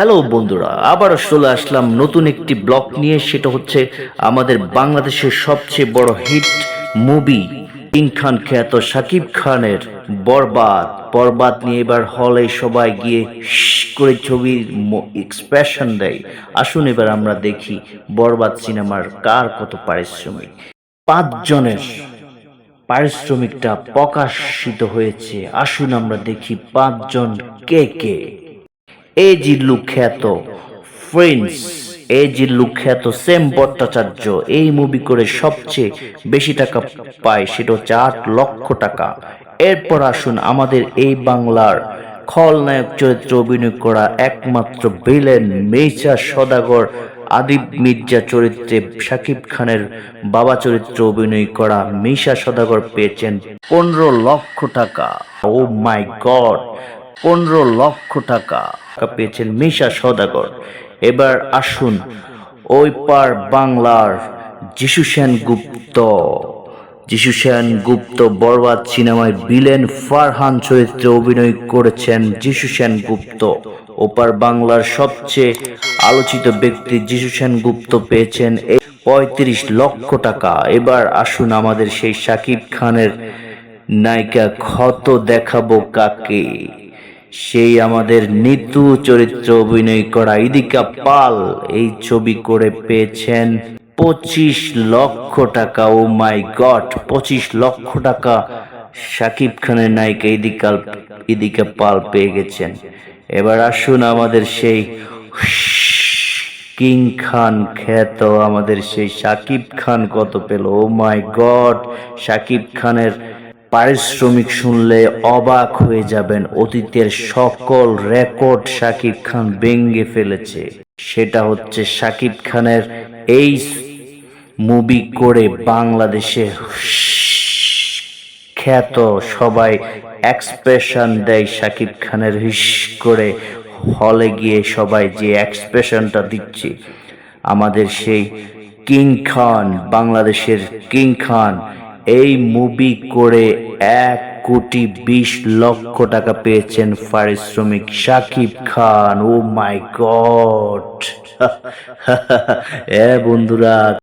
Hello বন্ধুরা, আবার চলে আসলাম নতুন একটি ব্লগ নিয়ে, সেটা হচ্ছে আমাদের বাংলাদেশের সবচেয়ে বড় হিট মুভি কিং খান খ্যাত শাকিব খানের বরবাদ। বরবাদ নিয়ে এবার হলে সবাই গিয়ে করে ছবির এক্সপ্রেশন দেয়। আসুন এবার আমরা দেখি বরবাদ সিনেমার কার কত পারিশ্রমিক। পাঁচজনের পারিশ্রমিকটা প্রকাশিত হয়েছে। আসুন আমরা দেখি পাঁচজন কে কে। এ জিল্লু খ্যাত ফ্রেন্ডস এ জিল্লু খ্যাত সেম ভট্টাচার্য। এই মুভি করে সবচেয়ে বেশি টাকা পায় সেটা হচ্ছে আট লক্ষ টাকা। এরপর আসুন আমাদের এই বাংলার খলনায়ক চরিত্রে অভিনয় করা একমাত্র ভিলেন মেজা সদাগর, আদিব মির্জা চরিত্রে শাকিব খানের বাবা চরিত্রে অভিনয় করা মিশা সদাগর পেয়েছেন পনেরো লক্ষ টাকা। ও মাই গড পনেরো লক্ষ টাকা। পেয়েছেন মিশা সদাগর এবার আসুন ওই পার বাংলার যিশু সেন গুপ্ত। যিশু সেন গুপ্ত বরবাদ সিনেমায় বিলেন ফারহান চরিত্রে অভিনয় করেছেন যিশু সেন গুপ্ত। ওপার বাংলার সবচেয়ে আলোচিত ব্যক্তি যিশু সেন গুপ্ত পেয়েছেন এই পঁয়ত্রিশ লক্ষ টাকা। এবার আসুন আমাদের সেই সাকিব খানের নায়িকা ক্ষত দেখাবো কাকে। সেই আমাদের নিতু চরিত্র অভিনয় করা ইদিকা পাল এই ছবি করে পেয়েছেন পঁচিশ লক্ষ টাকা। ও মাই গড, পঁচিশ লক্ষ টাকা শাকিব খানের নায়িকা ইদিকাল, ইদিকা পাল পেয়ে গেছেন। এবার আসুন আমাদের সেই কিং খান খ্যাত, আমাদের সেই শাকিব খান কত পেল। ও মাই গড, শাকিব খানের পারিশ্রমিক শুনলে অবাক হয়ে যাবেন অতীতের সকল রেকর্ড শাকিব খান ভেঙ্গে ফেলেছে। সেটা হচ্ছে শাকিব খানের এই মুভি করে বাংলাদেশে খ্যাত সবাই এক্সপ্রেশন দেয় শাকিব খানের হিস করে হলে গিয়ে সবাই যে এক্সপ্রেশনটা দিচ্ছে। আমাদের সেই কিং খান, বাংলাদেশের কিং খান এই মুভি করে এক কোটি বিশ লক্ষ টাকা পেয়েছেন পারিশ্রমিক সাকিব খান। ও মাই গড এ বন্ধুরা